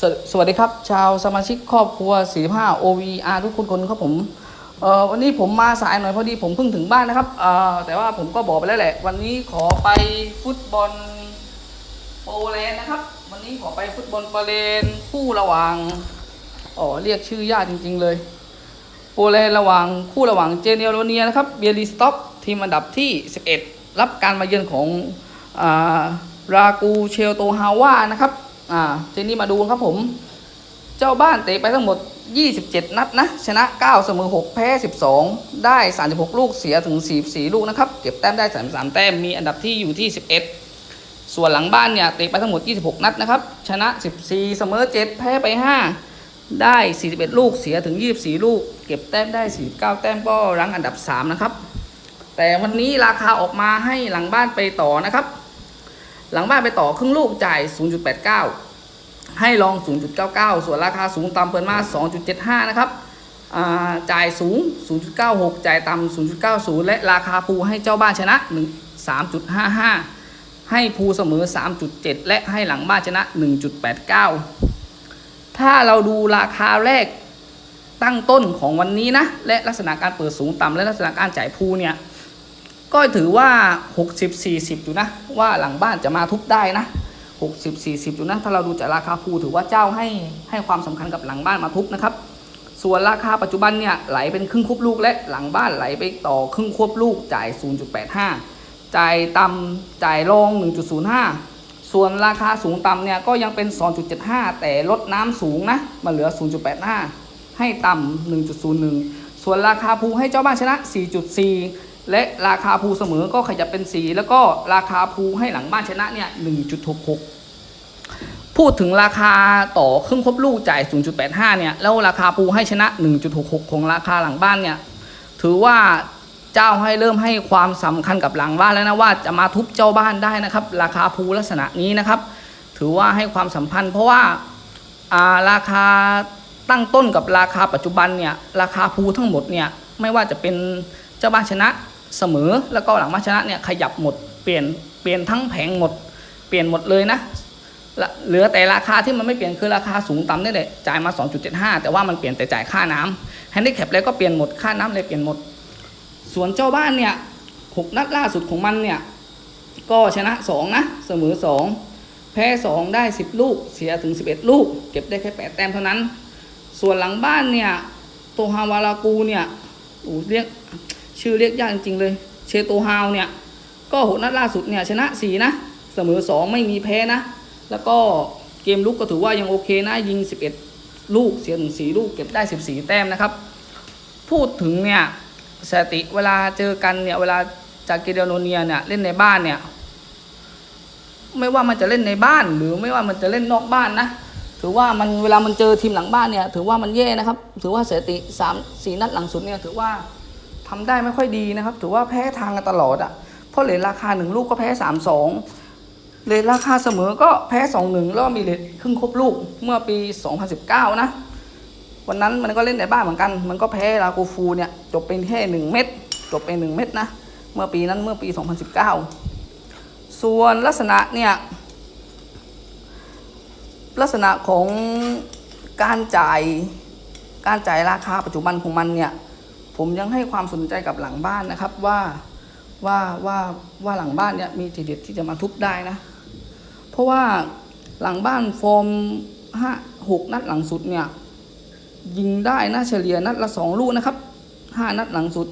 สวสวัสดีครับ ชาวสมาชิกครอบครัว 45 OVR ทุกคนคนครับผมเอ่อวันนี้ผมมาสายหน่อยพอดีผมเพิ่งถึงบ้านนะครับเอ่อแต่ว่าผมก็บอกไปแล้วแหละ วันนี้ขอไปฟุตบอลโปแลนด์นะครับ วันนี้ขอไปฟุตบอลโปแลนด์คู่ระหว่างอ๋อเรียกชื่อยากจริง ๆ เลย โปแลนด์ระหว่างคู่ระหว่างเจเนโรเนียนะครับเบียริสต็อกทีมอันดับที่ 11 รับการมาเยือนของอ่ารากูเชลโตฮาวานะครับ อ่าทีนี้มาดูครับผม เจ้าบ้านเตะไปทั้งหมด 27 นัดนะ ชนะ 9 เสมอ 6 แพ้ 12 ได้ 36 ลูกเสียถึง 44 ลูกนะครับ เก็บแต้มได้ 33 แต้มมีอันดับที่อยู่ที่ 11 ส่วนหลังบ้านเนี่ยเตะไปทั้งหมด 26 นัดนะครับ ชนะ 14 เสมอ 7 แพ้ไป 5ได้ 41 ลูก เสียถึง 24 ลูก เก็บแต้มได้ 49 แต้มก็รั้งอันดับ 3 นะครับ แต่วันนี้ราคาออกมาให้หลังบ้านไปต่อนะครับ หลังบ้านไปต่อครึ่งลูกจ่าย 0.89 ให้ลอง 0.99 ส่วนราคาสูงต่ำเปิดมา 2.75 นะครับจ่ายสูง 0.96 จ่ายต่ำ 0.90 และราคาภูให้เจ้าบ้านชนะ1 3.55 ให้ภูเสมอ 3.7 และให้หลังบ้านชนะ 1.89 ถ้าเราดูราคาแรกตั้งต้นของวันนี้นะ และลักษณะการเปิดสูงต่ำและลักษณะการจ่ายภูเนี่ย ก็ถือว่า 60-40 อยู่นะ ว่าหลังบ้านจะมาทุบได้นะ 60-40 อยู่นะ ถ้าเราดูจากราคาภูถือว่าเจ้าให้ให้ความสำคัญกับหลังบ้านมาทุบนะครับ ส่วนราคาปัจจุบันเนี่ยไหลเป็นครึ่งควบลูกและหลังบ้านไหลไปต่อครึ่งควบลูกจ่าย 0.85 จ่ายต่ำจ่ายรอง 1.05 ส่วนราคาสูงต่ำเนี่ยก็ยังเป็น 2.75 แต่ลดน้ำสูงนะมาเหลือ 0.85 ให้ต่ำ1.01 ส่วนราคาภูให้เจ้าบ้านชนะ 4.4 และราคาภูเสมอก็ขยับเป็น4แล้วก็ราคาภูให้หลังบ้านชนะเนี่ย1.66 พูดถึงราคาต่อครึ่งครบลูกจ่าย 0.85 เนี่ย แล้วราคาภูให้ชนะ 1.66 ของราคาหลังบ้านเนี่ย ถือว่าเจ้าให้เริ่มให้ความสำคัญกับหลังบ้านแล้วนะว่าจะมาทุบเจ้าบ้านได้นะครับ ราคาภูลักษณะนี้นะครับ ถือว่าให้ความสัมพันธ์เพราะว่าาราคาตั้งต้นกับราคาปัจจุบันเนี่ยราคาภูทั้งหมดเนี่ยไม่ว่าจะเป็นเจ้าบ้านชนะ เสมอแล้วก็หลังบ้าชนะเนี่ยขยับหมดเปลี่ยนเปลี่ยนทั้งแผงหมด เปลี่ยนหมดเลยนะละเหลือแต่ราคาที่มันไม่เปลี่ยนคือราคาสูงต่ำนี่แหละจ่ายมา 2.75 แต่ว่ามันเปลี่ยนแต่จ่ายค่าน้ำแฮนดิแคปแล้วก็เปลี่ยนหมดค่าน้ำเลยเปลี่ยนหมด ส่วนเจ้าบ้านเนี่ยหกนัดล่าสุดของมันเนี่ยก็ชนะ 2 นะ เสมอ 2 แพ้ 2 ได้ 10 ลูก เสียถึง 11 ลูก เก็บได้แค่ 8 แต้มเท่านั้น ส่วนหลังบ้านเนี่ยโตฮาวารากูเนี่ยโอ้เรียก ชื่อเรียกยากจริงเลย เชโตฮาวเนี่ย ก็หกนัดล่าสุดเนี่ยชนะ 4 นะ เสมอ 2 ไม่มีแพ้นะ แล้วก็เกมลุกก็ถือว่ายังโอเคนะ ยิง 11 ลูกเสียถึง4ลูกเก็บได้ 14 แต้มนะครับ พูดถึงเนี่ยสถิติเวลาเจอกันเนี่ยเวลาจากเกเรโนเนียเนี่ยเล่นในบ้านเนี่ยไม่ว่ามันจะเล่นในบ้านหรือไม่ว่ามันจะเล่นนอกบ้านนะถือว่ามันเวลามันเจอทีมหลังบ้านเนี่ยถือว่ามันแย่นะครับ ถือว่าสถิติสามสี่นัดหลังสุดเนี่ยถือว่า ทำได้ไม่ค่อยดีนะครับ ถือว่าแพ้ทางกันตลอดอะ่ะเพราะเหรียญราคาหนึ่งลูกก็แพ้สามสองเหรียญราคาเสมอก็แพ้สองหนึ่งแล้วมีเหรียญครึ่งครบลูกเมื่อปี 2019 นะ วันนั้นมันก็เล่นในบ้านเหมือนกัน มันก็แพ้ลาโกฟูเนี่ยจบเป็นแค่หนึ่งเม็ดจบเป็นหนึ่งเม็ดนะ เมื่อปีนั้นเมื่อปี 2019 ส่วนลักษณะเนี่ยลักษณะของการจ่ายการจ่ายราคาปัจจุบันของมันเนี่ย ผมยังให้ความสนใจกับหลังบ้านนะครับว่าว่าว่าว่าหลังบ้านเนี่ยมีทีเด็ดที่จะมาทุบได้นะ เพราะว่าหลังบ้านฟอร์มห้าหกนัดหลังสุดเนี่ยยิงได้นะเฉลี่ยนัดละสองลูกนะครับห้านัดหลังสุด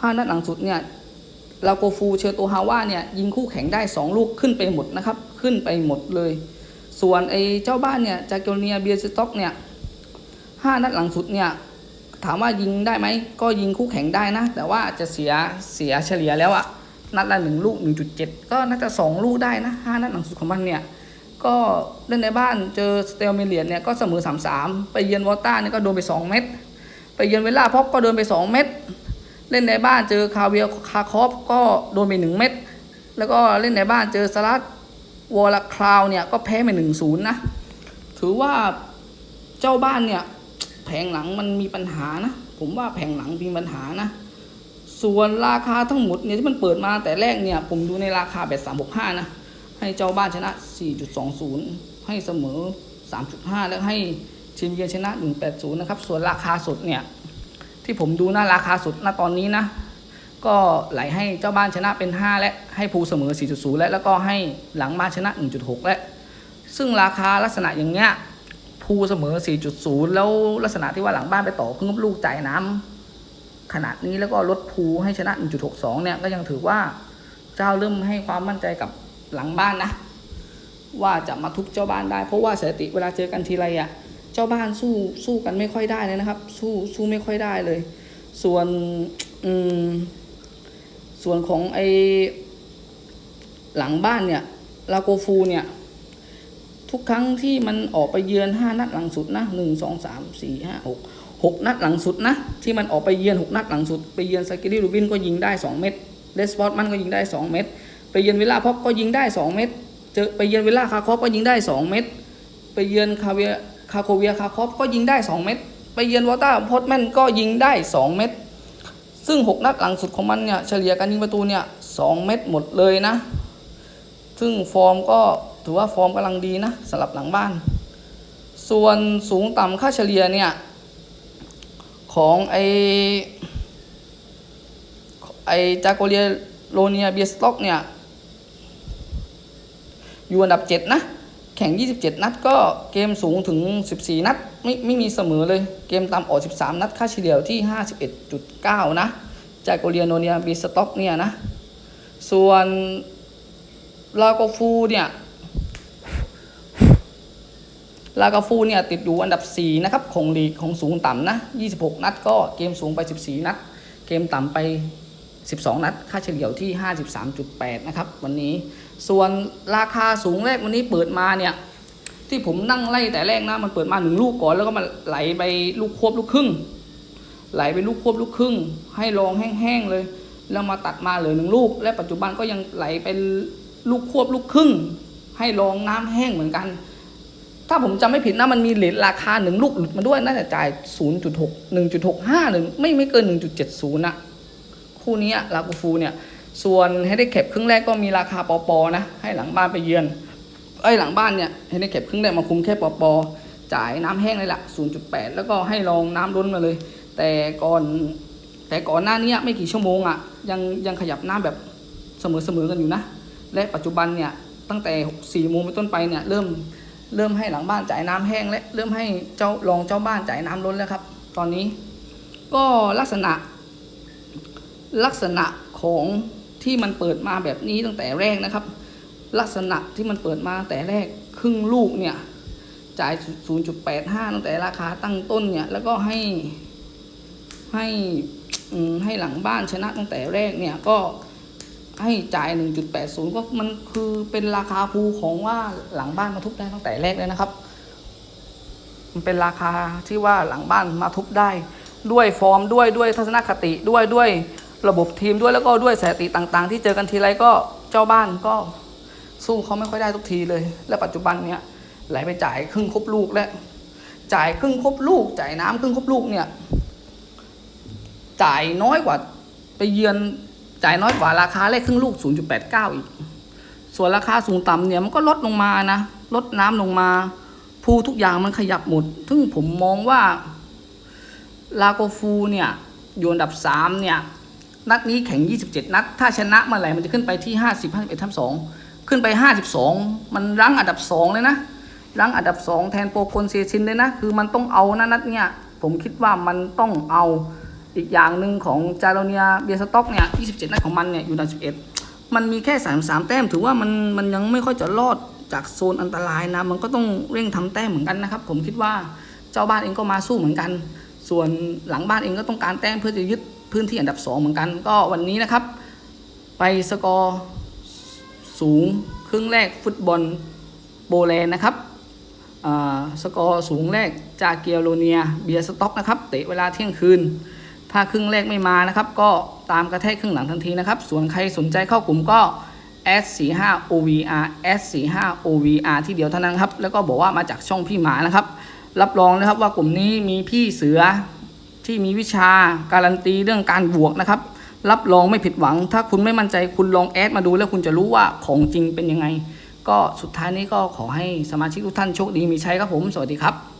ห้านัดหลังสุดเนี่ยลาโกฟูเชอโตฮาวาเนี่ยยิงคู่แข่งได้สองลูกขึ้นไปหมดนะครับ ขึ้นไปหมดเลย ส่วนไอ้เจ้าบ้านเนี่ยจากเกลเนียเบียร์สต็อกเนี่ยห้านัดหลังสุดเนี่ย ถามว่ายิงได้ไหมก็ยิงคู่แข่งได้นะ แต่ว่าจะเสียเสียเฉลี่ยแล้วอะนัดละหนึ่งลูกหนึ่งจุดเจ็ดก็น่าจะสองลูกได้นะห้านัดหลังสุดของมันเนี่ยก็เล่นในบ้านเจอสเตลเมเลียนเนี่ยก็เสมอ 3-3 ไปเยือนวอต้าเนี่ยก็โดนไป 2 เม็ดไปเยือนเวลาพอกก็โดนไป 2 เม็ดเล่นในบ้านเจอคาเวียคาคอฟก็โดนไป 1 เม็ดแล้วก็เล่นในบ้านเจอสลัดวอลคลาวเนี่ยก็แพ้ไป1-0นะถือว่าเจ้าบ้านเนี่ย แผงหลังมันมีปัญหานะ ผมว่าแผงหลังมีปัญหานะ ส่วนราคาทั้งหมดเนี่ยที่มันเปิดมาแต่แรกเนี่ย ผมดูในราคาแบบ365นะ ให้เจ้าบ้านชนะ 4.20 ให้เสมอ 3.5 แล้วให้ทีมเยือนชนะ 1.80 นะครับ ส่วนราคาสุดเนี่ย ที่ผมดูนะราคาสุดณตอนนี้นะ ก็ไหลให้เจ้าบ้านชนะเป็น 5 และให้ภูเสมอ 4.0 และแล้วก็ให้หลังบ้านชนะ 1.6 และ ซึ่งราคาลักษณะอย่างเงี้ย ภูเสมอ 4.0 แล้วลักษณะที่ว่าหลังบ้านไปต่อครึ่งลูกจ่ายน้ำขนาดนี้แล้วก็ลดภูให้ชนะ 1.62 เนี่ยก็ยังถือว่าเจ้าเริ่มให้ความมั่นใจกับหลังบ้านนะ ว่าจะมาทุบเจ้าบ้านได้ เพราะว่าสถิติเวลาเจอกันทีไรอะเจ้าบ้านสู้สู้กันไม่ค่อยได้เลยนะครับ สู้สู้ไม่ค่อยได้เลย ส่วนอืมส่วนของไอหลังบ้านเนี่ยลาโกฟูเนี่ย ทุกครั้งที่มันออกไปเยือนห้านัดหลังสุดนะหนึ่งสองสามสี่ห้าหกหกนัดหลังสุดนะที่มันออกไปเยือนหกนัดหลังสุด ไปเยือนซากิริรูบินก็ยิงได้สองเม็ดเดสปอตมันก็ยิงได้สองเม็ดไปเยือนวิลลาพอกก็ยิงได้สองเม็ดเจอไปเยือนวิลล่าคาคอฟก็ยิงได้สองเม็ดไปเยือนคาเวียคาโคเวียคาคอฟก็ยิงได้สองเม็ดไปเยือนวอต้าพอตแมนก็ยิงได้สองเม็ดซึ่งหกนัดหลังสุดของมันเนี่ยเฉลี่ยการยิงประตูเนี่ยสองเม็ดหมดเลยนะ ซึ่งฟอร์มก็ ถือว่าฟอร์มกำลังดีนะสำหรับหลังบ้าน ส่วนสูงต่ำค่าเฉลี่ยเนี่ย ของไอไอจากโกเรียโลเนียเบียสต็อกเนี่ย อยู่อันดับ 7 นะ แข่ง 27 นัดก็เกมสูงถึง 14 นัด ไม่ไม่มีเสมอเลย เกมต่ำออก 13 นัด ค่าเฉลี่ยที่ 51.9 นะจากโกเรียโลเนียเบียสต็อกเนี่ยนะ ส่วนลาโกฟูเนี่ย ลากาฟูเนี่ยติดอยู่อันดับ 4 นะครับ ของลีกของสูงต่ำนะ 26 นัดก็เกมสูงไป 14 นัด เกมต่ำไป 12 นัด ค่าเฉลี่ยที่ 53.8 นะครับ วันนี้ ส่วนราคาสูงแรกวันนี้เปิดมาเนี่ย ที่ผมนั่งไล่แต่แรกนะ มันเปิดมาหนึ่งลูกก่อนแล้วก็มาไหลไปลูกควบลูกครึ่ง ไหลไปลูกควบลูกครึ่ง ให้ลองแห้งๆเลย แล้วมาตัดมาเหลือหนึ่งลูก และปัจจุบันก็ยังไหลเป็นลูกควบลูกครึ่ง ให้ลองน้ำแห้งเหมือนกัน ถ้าผมจำไม่ผิดนะมันมีเลทราคาหนึ่งลูกหลุดมาด้วยน่าจะจ่าย 0.6 1.65หรือไม่ไม่เกิน 1.70นะคู่นี้ลากูฟูเนี่ย ส่วนให้ได้เก็บครึ่งแรกก็มีราคาปอปอนะ ให้หลังบ้านไปเยือนเอ้หลังบ้านเนี่ยให้ได้เก็บครึ่งแรกมาคุมแค่ปอปอจ่ายน้ำแห้งเลยละ0.8 แล้วก็ให้ลองน้ำล้นมาเลย แต่ก่อนแต่ก่อนหน้านี้ไม่กี่ชั่วโมงอะยังยังขยับน้ำแบบเสมอๆกันอยู่นะ และปัจจุบันเนี่ยตั้งแต่4โมงเป็นต้นไปเนี่ยเริ่ม เริ่มให้หลังบ้านจ่ายน้ำแห้งและเริ่มให้เจ้ารองเจ้าบ้านจ่ายน้ำล้นแล้วครับ ตอนนี้ก็ลักษณะลักษณะของที่มันเปิดมาแบบนี้ตั้งแต่แรกนะครับ ลักษณะที่มันเปิดมาแต่แรกครึ่งลูกเนี่ยจ่าย 0.85 ตั้งแต่ราคาตั้งต้นเนี่ยแล้วก็ให้ให้ให้หลังบ้านชนะตั้งแต่แรกเนี่ยก็ ให้จ่าย 1.80 ก็มันคือเป็นราคาภูของว่าหลังบ้านมาทุบได้ตั้งแต่แรกเลยนะครับ มันเป็นราคาที่ว่าหลังบ้านมาทุบได้ ด้วยฟอร์มด้วยด้วยทัศนคติด้วยด้วยระบบทีมด้วยแล้วก็ด้วยสถิติต่างๆ ที่เจอกันทีไรก็เจ้าบ้านก็สู้เขาไม่ค่อยได้ทุกทีเลย และปัจจุบันเนี่ยไหลไปจ่ายครึ่งครบลูกและจ่ายครึ่งครบลูก จ่ายน้ำครึ่งครบลูกเนี่ยจ่ายน้อยกว่าไปเยือน จ่ายน้อยกว่าราคาเลขครึ่งลูก 0.89 อีก ส่วนราคาสูงต่ำเนี่ยมันก็ลดลงมานะ ลดน้ำลงมาภูทุกอย่างมันขยับหมด ซึ่งผมมองว่าลาโกฟูเนี่ยอยู่อันดับ 3 เนี่ย นัดนี้แข่ง 27 นัด ถ้าชนะเมื่อไหร่มันจะขึ้นไปที่ 50 51ทับ2ขึ้นไป 52 มันรั้งอันดับ 2 เลยนะ รั้งอันดับ 2 แทนโปรโกนเซชินเลยนะ คือมันต้องเอานะนัดเนี่ย ผมคิดว่ามันต้องเอา อีกอย่างหนึ่งของจาโรเนียเบียสต็อกเนี่ย 27 นัดของมันเนี่ยอยู่อันดับ11 มันมีแค่ 33 แต้ม ถือว่ามันมันยังไม่ค่อยจะรอดจากโซนอันตรายนะ มันก็ต้องเร่งทำแต้มเหมือนกันนะครับ ผมคิดว่าเจ้าบ้านเองก็มาสู้เหมือนกัน ส่วนหลังบ้านเองก็ต้องการแต้มเพื่อจะยึดพื้นที่อันดับ 2 เหมือนกัน ก็วันนี้นะครับ ไปสกอร์สูงครึ่งแรกฟุตบอลโปแลนด์นะครับสกอร์สูงแรกจากเกียโรเนียเบียสต็อกนะครับ เตะเวลาเที่ยงคืน ถ้าครึ่งแรกไม่มานะครับ ก็ตามกระแทกครึ่งหลังทันทีนะครับ ส่วนใครสนใจเข้ากลุ่มก็ S45 OVR S45 OVR ที่เดียวเท่านั้นครับ แล้วก็บอกว่ามาจากช่องพี่หมานะครับ รับรองนะครับว่ากลุ่มนี้มีพี่เสือที่มีวิชาการันตีเรื่องการบวกนะครับ รับรองไม่ผิดหวัง ถ้าคุณไม่มั่นใจคุณลองแอดมาดูแล้วคุณจะรู้ว่าของจริงเป็นยังไง ก็สุดท้ายนี้ก็ขอให้สมาชิกทุกท่านโชคดีมีชัยครับผม สวัสดีครับ